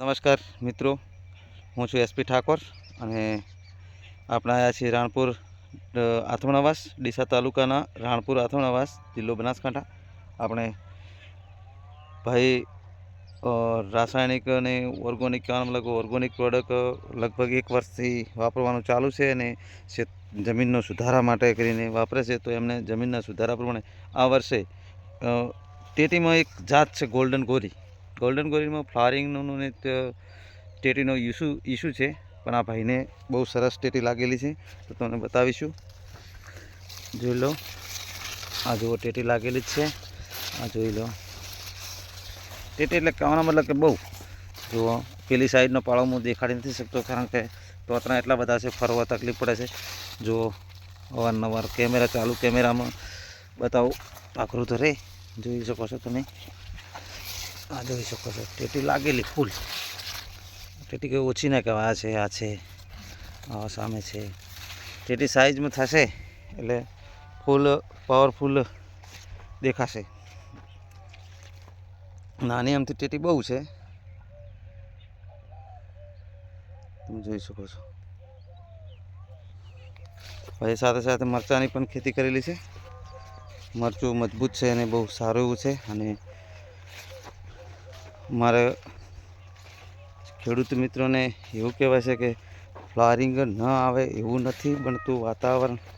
નમસ્કાર મિત્રો, હું છું એસપી ઠાકોર અને આપણે આવ્યા છીએ રાણપુર આથમણાવાસ, ડીસા તાલુકાના રાણપુર આથમણાવાસ, જિલ્લો બનાસકાંઠા. આપણે ભાઈ રાસાયણિક અને ઓર્ગોનિક કહેવાનું મતલબ ઓર્ગોનિક પ્રોડક્ટ લગભગ એક વર્ષથી વાપરવાનું ચાલુ છે અને જમીનનો સુધારા માટે કરીને વાપરે છે. તો એમને જમીનના સુધારા પ્રમાણે આ વર્ષે તેટીમાં એક જાત છે, ગોલ્ડન ગોરી. ગોલ્ડન ગોરીમાં ફ્લાવરિંગનું ને ટેટીનો ઇસ્યુ ઇસ્યુ છે. પણ આ ભાઈને બહુ સરસ ટેટી લાગેલી છે. તો તમને બતાવીશું. જોઈ લો. આ જુઓ, ટેટી લાગેલી જ છે. આ જોઈ લો. ટેટી એટલે કહેવાનો મતલબ કે બહુ. જુઓ, પેલી સાઈડનો પાળો હું દેખાડી નથી શકતો કારણ કે તોતરા એટલા બધા છે, ફરવા તકલીફ પડે છે. જુઓ, અવારનવાર કેમેરા ચાલુ કેમેરામાં બતાવું. આકરું તો રે, જોઈ શકો છો તમે. આ જોઈ શકો છો, ટેટી લાગેલી, ફૂલ. ટેટી કંઈ ઓછી ના કહેવાય, આ છે આ છે, આ સામે છે. ટેટી સાઈઝમાં થશે એટલે ફૂલ પાવરફુલ દેખાશે. નાની આમથી ટેટી બહુ છે. તમે જોઈ શકો છો. પછી સાથે સાથે મરચાંની પણ ખેતી કરેલી છે. મરચું મજબૂત છે અને બહુ સારું એવું છે અને મારે ખેડૂત મિત્રોને એવું કહેવાય છે કે ફ્લાવરિંગ ન આવે એવું નથી બનતું વાતાવરણ.